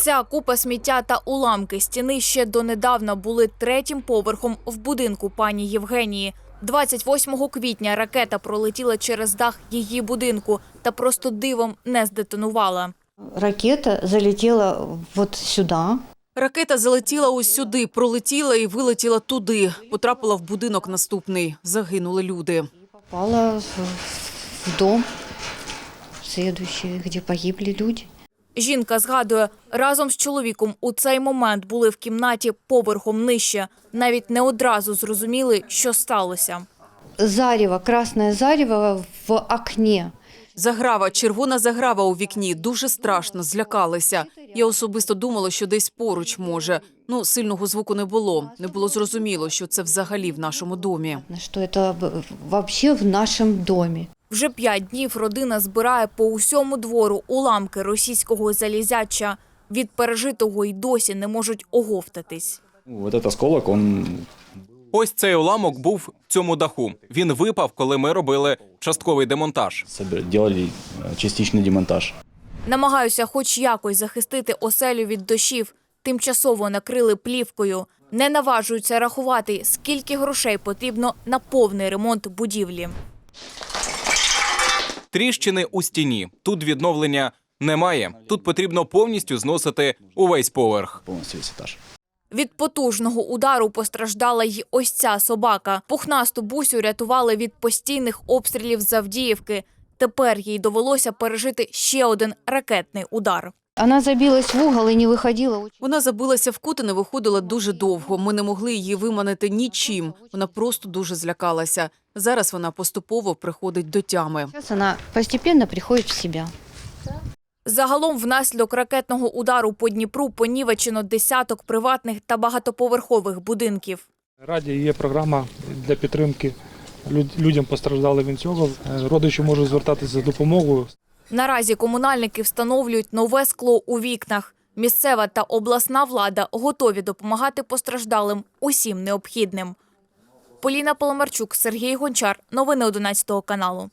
Ця купа сміття та уламки стіни ще донедавна були третім поверхом в будинку пані Євгенії. 28 квітня ракета пролетіла через дах її будинку та просто дивом не здетонувала. Ракета залетела вот сюда. Ракета залетіла ось сюди, пролетіла і вилетіла туди. Потрапила в будинок наступний. Загинули люди. Попала в, в дом следующий, где погибли люди. Жінка згадує, разом з чоловіком у цей момент були в кімнаті поверхом нижче. Навіть не одразу зрозуміли, що сталося. Зарево, красное зарево в окне. Заграва, червона заграва у вікні. Дуже страшно, злякалися. Я особисто думала, що десь поруч може. Ну, сильного звуку не було. Не було зрозуміло, що це взагалі в нашому домі. Это б- вообще в нашем доме. Вже п'ять днів родина збирає по усьому двору уламки російського залізяча. Від пережитого й досі не можуть оговтатись. Ну, Вот этот осколок, он Ось цей уламок був в цьому даху. Він випав, коли ми робили частковий демонтаж. собир- делали э, частичный демонтаж. Намагаюся хоч якось захистити оселю від дощів. Тимчасово накрили плівкою. Не наважуються рахувати, скільки грошей потрібно на повний ремонт будівлі. Тріщини у стіні. Тут відновлення немає. Тут потрібно повністю зносити увесь поверх. Полностью весь этаж. Від потужного удару постраждала й ось ця собака. Пухнасту бусю рятували від постійних обстрілів з Авдіївки. Тепер їй довелося пережити ще один ракетний удар. Она забилась в угол и не выходила. Вона забилася в кут і не виходила дуже довго. Ми не могли її виманити нічим. Вона просто дуже злякалася. Зараз вона поступово приходить до тями. Сейчас она постепенно приходит в себя. Загалом внаслідок ракетного удару по Дніпру понівечено десяток приватних та багатоповерхових будинків. Раді є програма для підтримки людям постраждалим від цього. Е, Родичі можуть звертатися за допомогою. Наразі комунальники встановлюють нове скло у вікнах. Місцева та обласна влада готові допомагати постраждалим усім необхідним. Поліна Поломарчук, Сергій Гончар. Новини 11 каналу.